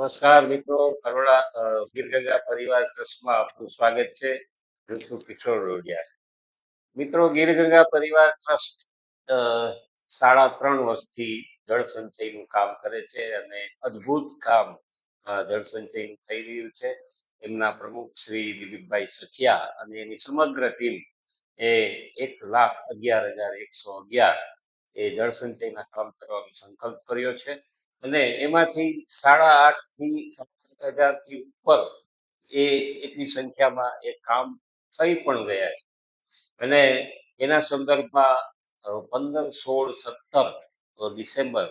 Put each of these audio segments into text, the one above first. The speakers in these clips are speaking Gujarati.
નમસ્કાર મિત્રો કરોડા ગીરગંગા પરિવાર ટ્રસ્ટમાં આપનું સ્વાગત છે હું છું કિશોર રોડિયા. મિત્રો, ગીરગંગા પરિવાર ટ્રસ્ટ સાડા ત્રણ વર્ષથી જળ સંચયનું કામ કરે છે અને અદ્ભુત કામ જળ સંચયનું થઈ રહ્યું છે. એમના પ્રમુખ શ્રી દિલીપભાઈ સખિયા અને એની સમગ્ર ટીમ એ એક લાખ અગિયાર હજાર એકસો અગિયાર એ જળ સંચયના કામ કરવાનો સંકલ્પ કર્યો છે. અને એમાંથી સાડા આઠથી સાત હજારથી ઉપર એ એટલી સંખ્યામાં એ કામ થઈ પણ ગયા છે. અને એના સંદર્ભમાં પંદર, સોળ, સત્તર ડિસેમ્બર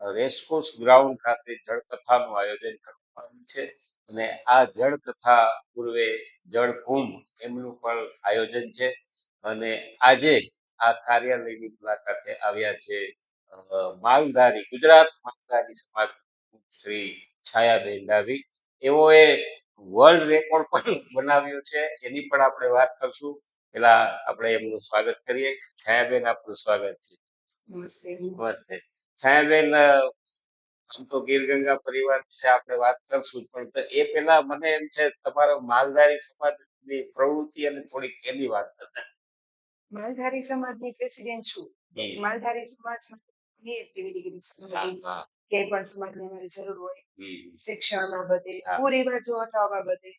રેસકોર્સ ગ્રાઉન્ડ ખાતે જળકથાનું આયોજન કરવામાં છે. અને આ જળકથા પૂર્વે જળકુંભ એમનું પણ આયોજન છે. અને આજે આ કાર્યાલયની મુલાકાતે આવ્યા છે માલધારી ગુજરાત માલધારી સમાજ શ્રી છાયાબેન ડાભી. એઓએ વર્લ્ડ રેકોર્ડ પણ બનાવ્યો છે. એની પણ આપણે વાત કરશું. પેલા આપણે એમનું સ્વાગત કરીએ. છાયાબેન આપનું સ્વાગત છે. નમસ્તે. છાયાબેન આમ તો ગીરગંગા પરિવાર વિશે આપણે વાત કરશું પણ એ પેલા મને એમ છે તમારો માલધારી સમાજની પ્રવૃત્તિ અને થોડીક એની વાત કરતા. માલધારી સમાજની પ્રેસિડેન્ટ છું. માલધારી સમાજમાં ઘણી એવી ડિગ્રી ક્યાંય પણ સમાજને અમારી જરૂર હોય. શિક્ષણ બાબતે પૂરી બાજુ હટાવવા બાબતે.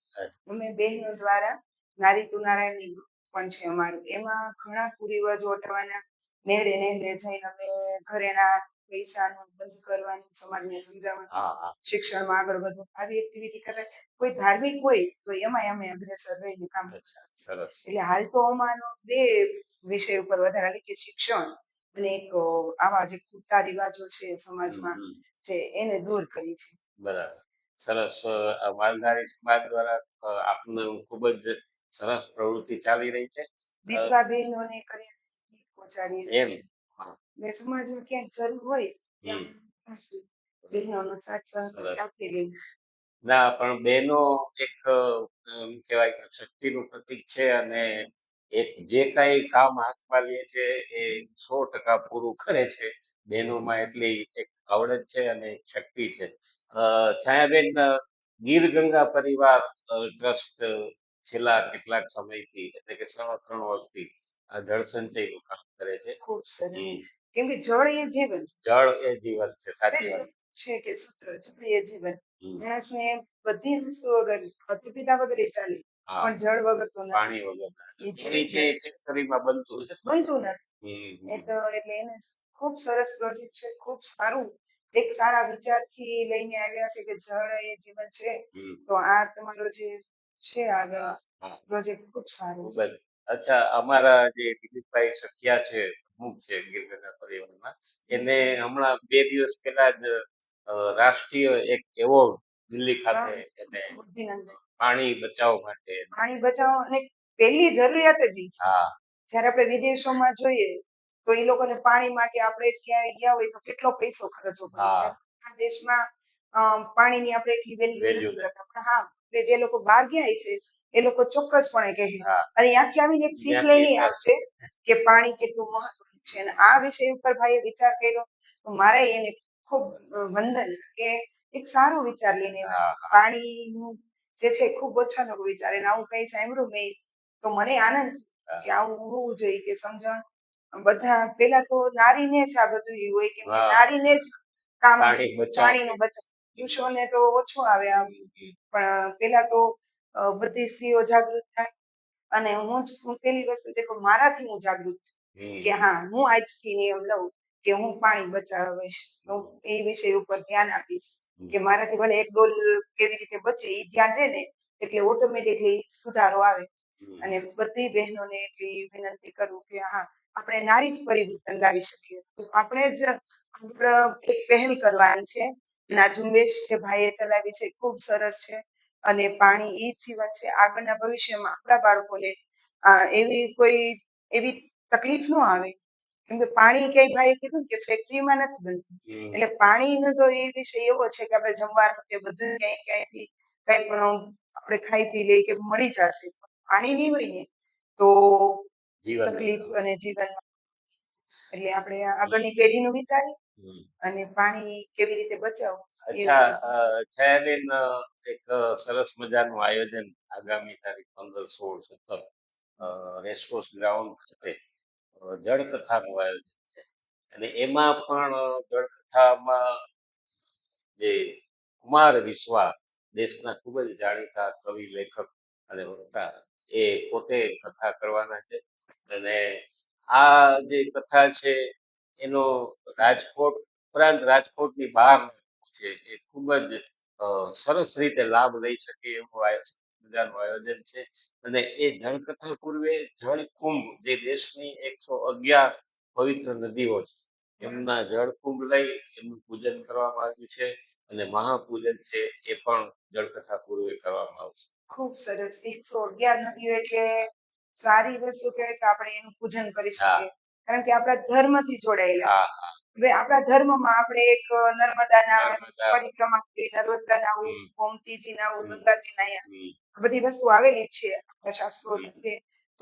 અમે બહેનો દ્વારા નારી તું નારાયણની પણ છે અમારું. એમાં ઘણા કુરિવાજો હટાવવાના નેડે નેડે જઈને અમે ઘરેના પૈસાનું બંધ કરવાનું સમાજને સમજાવવાનું શિક્ષણમાં આગળ વધવું આવી એક્ટિવિટી કરે કોઈ ધાર્મિક હોય તો એમાં અમે અગ્રેસર રહીને કામ કરે એટલે હાલ તો અમારો બે વિષય ઉપર વધારે કે શિક્ષણ. અને એક આવા જે ખોટા રિવાજો છે સમાજમાં. છે એને દૂર કરી છે. બરાબર. સરસ માલધારી સમાજ દ્વારા આપનું ખૂબ જ સરસ પ્રવૃત્તિ ચાલી રહી છે. વિધવા બહેનોને કરી પહોંચાડીએ એમ? ને સમાજમાં ક્યાંક જરૂર હોય બહેનોનો સાથ સહકાર સાથે લઈને ના પણ બહેનો એક અ, કહેવાય શક્તિનું પ્રતીક છે અને જે કઈ કામ હાથમાં લે છે એ સો ટકા પૂરું કરે છે. બહેનોમાં એટલી એક આવડત છે અને શક્તિ છે. છાયાબેન ગીર ગંગા પરિવાર ટ્રસ્ટ છેલ્લા કેટલાક સમયથી એટલે કે સવા ત્રણ વર્ષથી જળ સંચયનું કામ કરે છે. ખૂબ સરસ. કેમ કે જળ એ જીવન. જળ એ જીવન છે સાચી વાત. છે કે સૂત્ર છે એ જીવન. માણસને બધી વસ્તુ વગર માતા પિતા વગર એ ચાલે. પણ જળ વગર તો પાણી વગર પાણી બનતું. બનતું નથી. એ તો એટલે એને ખૂબ સરસ પ્રોજેક્ટ છે. ખૂબ સારું. એક સારા વિચારથી લઈને આવ્યા છે કે જળ એ જીવન છે. તો આ તમારો જે છે આગળ પ્રોજેક્ટ ખૂબ સારો છે. અચ્છા અમારા જે દિલીપભાઈ સખિયા છે પ્રમુખ છે ગીરગંગા પરિવારમાં એને હમણાં બે દિવસ પહેલા જ રાષ્ટ્રીય એક એવોર્ડ દિલ્હી ખાતે એને પાણી બચાવ માટે. પાણી બચાવો અને પહેલી જરૂરિયાત જ છે. હા. જ્યારે આપણે વિદેશોમાં જોઈએ તો એ લોકોને પાણી માટે આપણે ક્યાંય ગયા હોય તો કેટલો પૈસો ખર્ચવો પડે છે. દેશમાં પાણીની આપણે એટલી વેલ્યુ નથી કરતા પણ હા એટલે જે લોકો બહાર ગયા છે એ લોકો ચોક્કસપણે કહે અને ત્યાંથી આવીને એક શીખ લઈને આવશે કે પાણી કેટલું મહત્વનું છે. અને આ વિષય ઉપર ભાઈએ વિચાર કર્યો તો મારે એને ખૂબ વંદન કે એક સારો વિચાર લઈને. પાણીનું જે છે ખૂબ ઓછા લોકો વિચારે આવું કઈ સાંભળ્યું મેં તો મને આનંદ કે આવું હોવું જોઈએ કે સમજણ. બધા પેલા તો નારીને જ આ બધું હોય કે નારીને જ કામ પાણીનું પાણીનો પુરુષોને તો ઓછું આવે આમ. પણ પેલા તો બધી સ્ત્રીઓ જાગૃત થાય. અને હું જ હું પેલી વસ્તુ દેખો મારાથી હું જાગૃત કે હા હું આજથી નિયમ લઉં. કે હું પાણી બચાવીશ એ વિષય ઉપર ધ્યાન આપીશ. કે મારાથી ભલે એક ડોલ કેવી રીતે બચે એ ધ્યાન રહે ને એટલે ઓટોમેટિકલી સુધારો આવે. અને બધી બહેનોને એટલી વિનંતી કરું કે હા આપણે નારી જ પરિવર્તન લાવી શકીએ. તો આપણે જ એક પહેલ કરવાની છે. ના ઝુંબેશ જે ભાઈએ ચલાવી છે ખૂબ સરસ છે. અને પાણી એ જીવન છે. આગળના ભવિષ્યમાં આપણા બાળકોને એવી કોઈ એવી તકલીફ ન આવે. કેમ કે પાણી કઈ ભાઈ કીધું કે ફેક્ટરીમાં નથી બનતું. એટલે પાણીનો તો એ વિષય એવો છે કે આપણે જમવાનું કે બધું ક્યાંય ક્યાંયથી કઈ પણ આપણે ખાઈ પી લઈએ કે મળી જશે. પાણી નહીં હોય ને તો તકલીફ અને જીવનમાં. એટલે આપણે આગળની પેઢીનું વિચારીએ અને પાણી કેવી રીતે બચાવવું અચ્છા છાયાબેન એક સરસ મજાનું આયોજન આગામી તારીખ પંદર સોળ સત્તર રેસકોર્સ ગ્રાઉન્ડ ખાતે જળકથાનું આયોજન છે. અને એમાં પણ જળકથામાં જે કુમાર વિશ્વા દેશના ખૂબ જ જાણીતા કવિ, લેખક અને વક્તા, એ પોતે કથા કરવાના છે. અને આ જે કથા છે, એનો રાજકોટ, ઉપરાંત રાજકોટની બહાર છે એ ખૂબ જ સરસ રીતે લાભ લઈ શકે એવું આ મજાનું આયોજન છે. અને એ જળકથા પૂર્વે જળકુંભ જે દેશની એકસો અગિયાર પવિત્ર નદીઓ છે એમના જળકુંભ લઈ એમનું પૂજન કરવામાં આવ્યું છે અને મહાપૂજન છે એ પણ જળકથા પૂર્વે કરવામાં આવશે. ખૂબ સરસ. એકસો અગિયાર નદીઓ એટલે સારી વસ્તુ કહેવાય કે આપણે એનું પૂજન કરી શકીએ. કારણ કે આપણા ધર્મથી જોડાયેલા. હવે આપણા ધર્મમાં આપણે એક નર્મદાના ના પરિક્રમા કરી નર્મદાના. ગોમતીજીના. ગંગાજીના બધી વસ્તુ આવેલી છે આપણા શાસ્ત્રો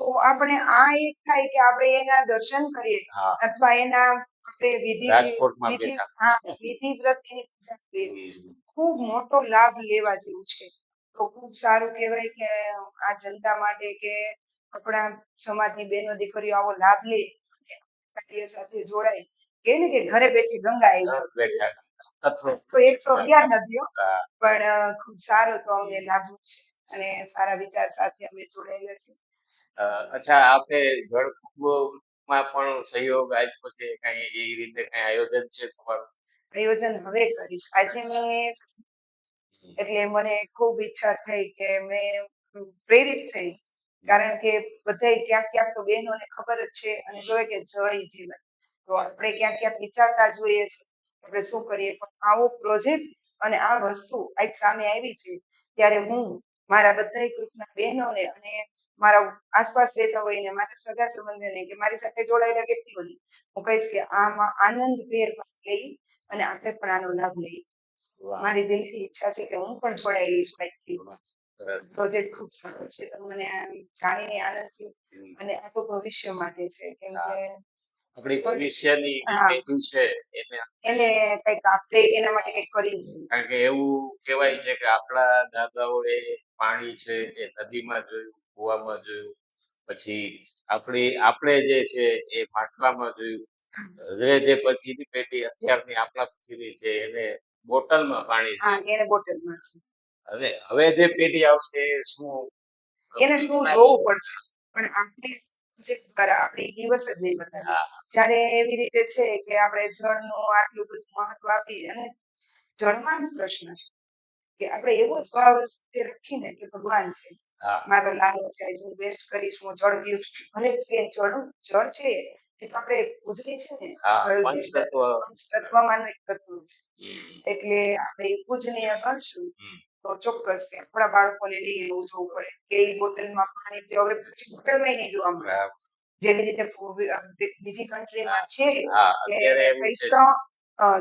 તો આપણે આ એક થાય કે આપણે એના દર્શન કરીએ અથવા એના આપણે વિધિ વિધિ પૂજા કરીએ. ખૂબ મોટો લાભ લેવા જેવું છે. તો ખૂબ સારું કહેવાય કે આ જનતા માટે કે આપણા સમાજની બહેનો દીકરીઓ આવો લાભ લે સાથે જોડાય. કે ને કે ઘરે બેઠી ગંગા આવી તો એકસો અગિયાર નદીઓ પણ ખૂબ સારું તો અમને લાગ્યું છે અને સારા વિચાર સાથે અમે જોડાયેલા છીએ. અચ્છા આપે જળકુંભમાં પણ સહયોગ આપ્યો છે? કઈ એ રીતે કઈ આયોજન છે તમારું? આયોજન હવે કરીશ. આજે મેં એટલે મને ખૂબ ઈચ્છા થઈ કે મેં પ્રેરિત થઈ. કારણ કે બધાય ક્યાંક ક્યાંક તો બહેનોને ખબર જ છે અને જોવે કે જળ જીવન. તો આપણે ક્યાંક ક્યાંક વિચારતા જોઈએ છે. આપણે શું કરીએ? પણ આવો પ્રોજેક્ટ અને આ વસ્તુ આજ સામે આવી છે ત્યારે હું મારા બધા ગ્રુપના બહેનોને અને મારા આસપાસ રહેતા હોય ને મારા સગા સંબંધીઓને કે મારી સાથે જોડાયેલા વ્યક્તિઓને હું કહીશ કે આમાં આનંદ ભેર લઈ અને આપણે પણ આનો લાભ લઈએ. મારી દિલથી ઈચ્છા છે કે હું પણ જોડાયેલી છું આજથી. પ્રોજેક્ટ ખૂબ સારો છે. તો મને જાણીને આનંદ થયો અને આ તો ભવિષ્ય માટે છે. કેમ કે આપણી ભવિષ્યની પેઢી છે એને એને કંઈક આપણે એના માટે કંઈક કરી કારણ કે એવું કહેવાય છે કે આપણા દાદાઓએ પાણી છે એ નદીમાં જોયું કુવામાં જોયું પછી આપણી આપણે જે છે એ માટલામાં જોયું. હવે જે પછીની પેઢી અત્યારની આપણા પછીની છે એને બોટલમાં પાણી હા એને બોટલમાં છે. હવે હવે જે પેઢી આવશે શું એને શું જોવું પડશે? પણ આપણે કરા આપણે દિવસ જ નહીં બતાવીએ જ્યારે એવી રીતે છે કે આપણે જળનું આટલું બધું મહત્વ આપી અને જળમાં જ પ્રશ્ન છે કે આપણે એવો જ ભાવ રાખીને કે ભગવાન છે. મારો લાલો છે હું બેસ્ટ કરીશ હું જળ પીઉં ભલે છે જળ જળ છે એ તો આપણે ઉજળી છે ને. હા જળ પંચતત્વ તત્વમાંનું એક તત્વ છે. એટલે આપણે પૂજનીય કરશું. તો ચોક્કસ આપણા બાળકોને લઈ એવું જોવું પડે કે એ બોટલમાં પાણી તે હવે પછી બોટલમાં નહીં જોવા મળે જેવી રીતે બીજી કન્ટ્રીમાં છે પૈસા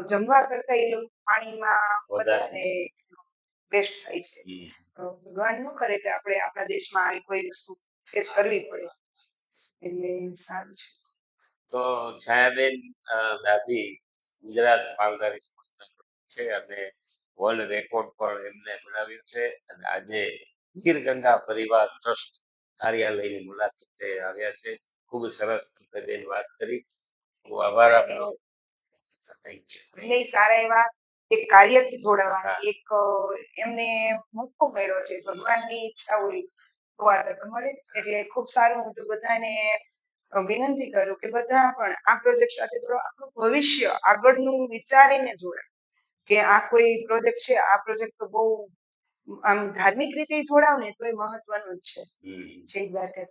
જમવા કરતા એ લોકો પાણીમાં વધારે. બેસ્ટ થાય છે. ભગવાન ન કરે કે આપણે આપણા દેશમાં આવી કોઈ વસ્તુ ફેસ કરવી પડે. એટલે સારું છે. તો છાયાબેન દાદી ગુજરાત માલધારી છે અને વર્લ્ડ રેકોર્ડ પણ એમને બનાવ્યું છે. અને આજે ગીરગંગા પરિવાર ટ્રસ્ટ કાર્યાલયની મુલાકાતે આવ્યા છે. ખૂબ સરસ બેન વાત કરી. હું આભાર આપનો. ઈ સારા એવા એક કાર્યથી. જોડાવાની. એક એમને મોકો મળ્યો છે. ભગવાનની ઈચ્છા હોય તો આ તક મળે. એટલે ખૂબ સારું હું તો બધાને વિનંતી કરું કે બધા પણ આ પ્રોજેક્ટ સાથે આપણું ભવિષ્ય આગળનું વિચારીને જોડાય. કે આ કોઈ પ્રોજેક્ટ છે આ પ્રોજેક્ટ તો બહુ આમ ધાર્મિક રીતે જોડાવ ને તો એ મહત્વનું જ છે. જય દ્વારકા